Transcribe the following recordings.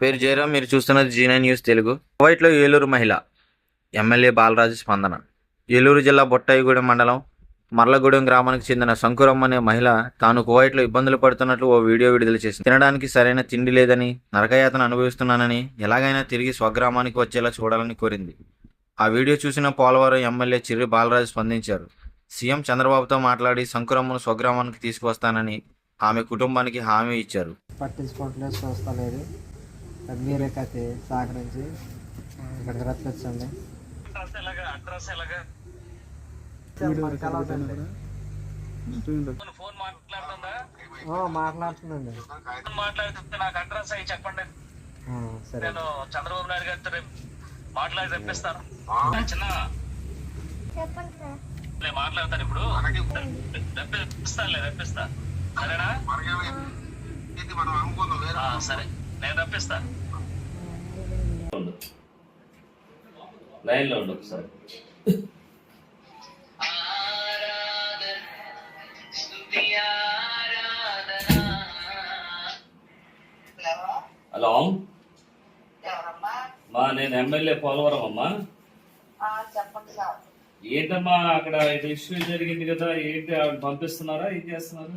పేరు జయరాం మీరు చూస్తున్నది జీనా న్యూస్ తెలుగు. కువైట్లో ఏలూరు మహిళ ఎమ్మెల్యే బాలరాజు స్పందన. ఏలూరు జిల్లా బొట్టాయిగూడెం మండలం మర్లగూడెం గ్రామానికి చెందిన శంకురమ్మ అనే మహిళ తాను కువైట్లో ఇబ్బందులు పడుతున్నట్లు ఓ వీడియో విడుదల చేసింది. తినడానికి సరైన తిండి లేదని నరకయాతన అనుభవిస్తున్నానని ఎలాగైనా తిరిగి స్వగ్రామానికి వచ్చేలా చూడాలని కోరింది. ఆ వీడియో చూసిన పోలవరం ఎమ్మెల్యే చిర్రి బాలరాజు స్పందించారు. సీఎం చంద్రబాబుతో మాట్లాడి శంకురమ్మను స్వగ్రామానికి తీసుకువస్తానని ఆమె కుటుంబానికి హామీ ఇచ్చారు. పట్టించుకోవట్లేదు చూస్తలేదు ఇక్కడికి రప్పించండి. ఫోన్ మాట్లాడుతుందా? ఆ, మాట్లాడుతుందండి. మాట్లాడుతుంటే నాకు అడ్రస్ అయ్యి చెప్పండి. నేను చంద్రబాబు నాయుడు గారితో రేపు మాట్లాడి తెప్పిస్తాను. చిన్న నేను మాట్లాడతాను ఇప్పుడు. తెప్పిస్తానులే తెప్పిస్తా. సరేనా? సరే. నేను తెప్పిస్తా లైన్లో ఉండు ఒకసారి. హలో? మా నేను ఎమ్మెల్యే పోలవరం అమ్మా. ఏంటమ్మా అక్కడ ఇది ఇష్యూ జరిగింది కదా ఏంటి ఆవిడ పంపిస్తున్నారా ఏం చేస్తున్నారు?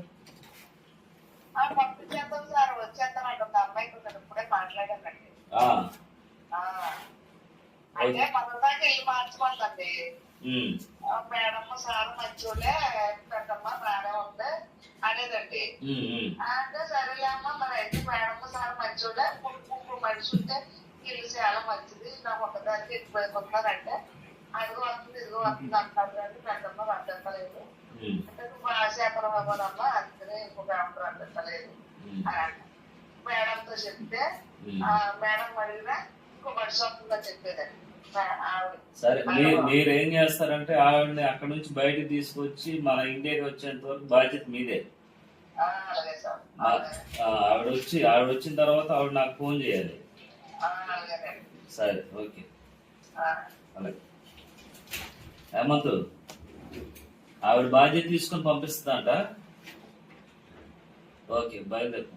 పంపించేద్దాం సార్ వచ్చేద్దామండి ఒక అమ్మాయి కొంచెం ఇప్పుడే మాట్లాడానండి ఆ, ఆ, అంటే మన దాకా ఇల్లు మార్చుకోండి ఉమ్, మేడం సార్ మంచోళ్ళే పెద్దమ్మ మేడం ఉంది అనేదండి. అంటే సరేలే అమ్మ మరి అయితే మేడం సార్ మంచోళ్ళే ముగ్గురు మనిషి ఉంటే ఇల్లు చాలా మంచిది నాకు ఒకదానికి ఎక్కువైపోతున్నారంటే అదిగో వస్తుంది ఇదిగో వస్తుంది అంటారు కానీ పెద్దమ్మ అడ్డంకలేదు ఉమ్, అంటే అవ్వాలమ్మా అందుకనే ఇంకొక ఉమ్, అని. మేడంతో చెప్తే మేడం అడిగినా ఇంకో మనిషి వస్తుందని చెప్పేదండి సరే మీరేం చేస్తారంటే ఆవిడని అక్కడ నుంచి బయటకు తీసుకొచ్చి మన ఇండియాకి వచ్చేంత వరకు బాధ్యత మీదే. ఆవిడ వచ్చి ఆవిడ వచ్చిన తర్వాత ఆవిడ నాకు ఫోన్ చేయాలి. సరే ఓకే. అలాగే. హేమంత్ ఆవిడ బాధ్యత తీసుకొని పంపిస్తుందంట. ఓకే బయలుదేరు